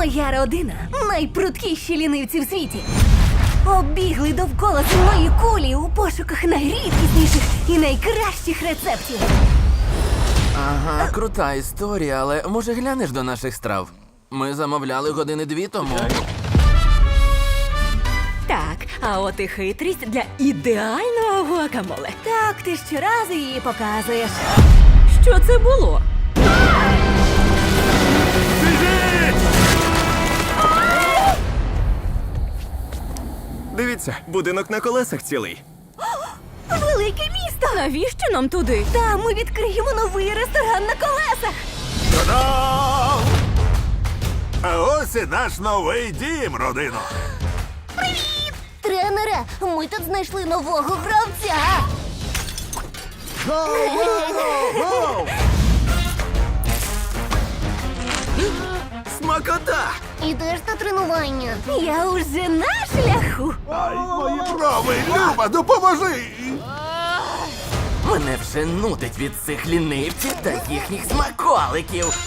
Моя родина найпрудкіші лінивці в світі. Оббігли довкола земної кулі у пошуках найрідкісніших і найкращих рецептів. Ага, крута історія, але може глянеш до наших страв? Ми замовляли години дві тому. Так, а от і хитрість для ідеального гуакамоле. Так, ти щоразу її показуєш. Що це було? Дивіться, будинок на колесах цілий. Велике місто! Навіщо нам туди? Там ми відкриємо новий ресторан на колесах. Та-дам! А ось і наш новий дім, родино. Тренере, ми тут знайшли нового гравця. Смакота! Ідеш на тренування. Я уже на шляху. Ай, мої брови, Люба, допоможи! Мене вже нудить від цих лінивців та їхніх смаколиків.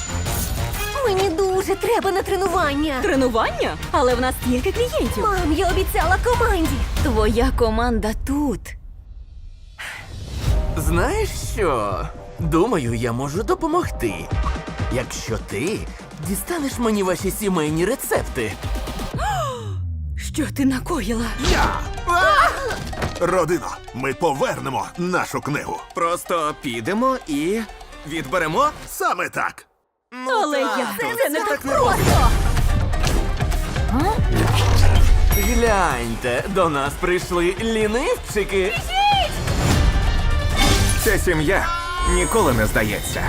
Мені дуже треба на тренування. Тренування? Але в нас стільки клієнтів. Мам, я обіцяла команді. Твоя команда тут. Знаєш що? Думаю, я можу допомогти. Якщо ти дістанеш мені ваші сімейні рецепти. Що ти накоїла? Я! Родино, ми повернемо нашу книгу. Просто підемо і відберемо. Саме так. Але як це, не так не Просто. Гляньте, до нас прийшли лінивчики. Ця сім'я ніколи не здається.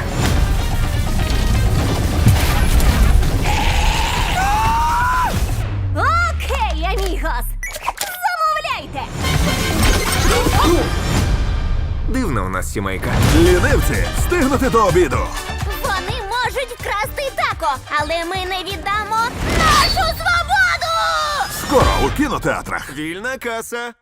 Дивна у нас сімейка. Лінивці, встигнути до обіду. Вони можуть вкрасти тако, але ми не віддамо нашу свободу. Скоро у кінотеатрах. Вільна каса.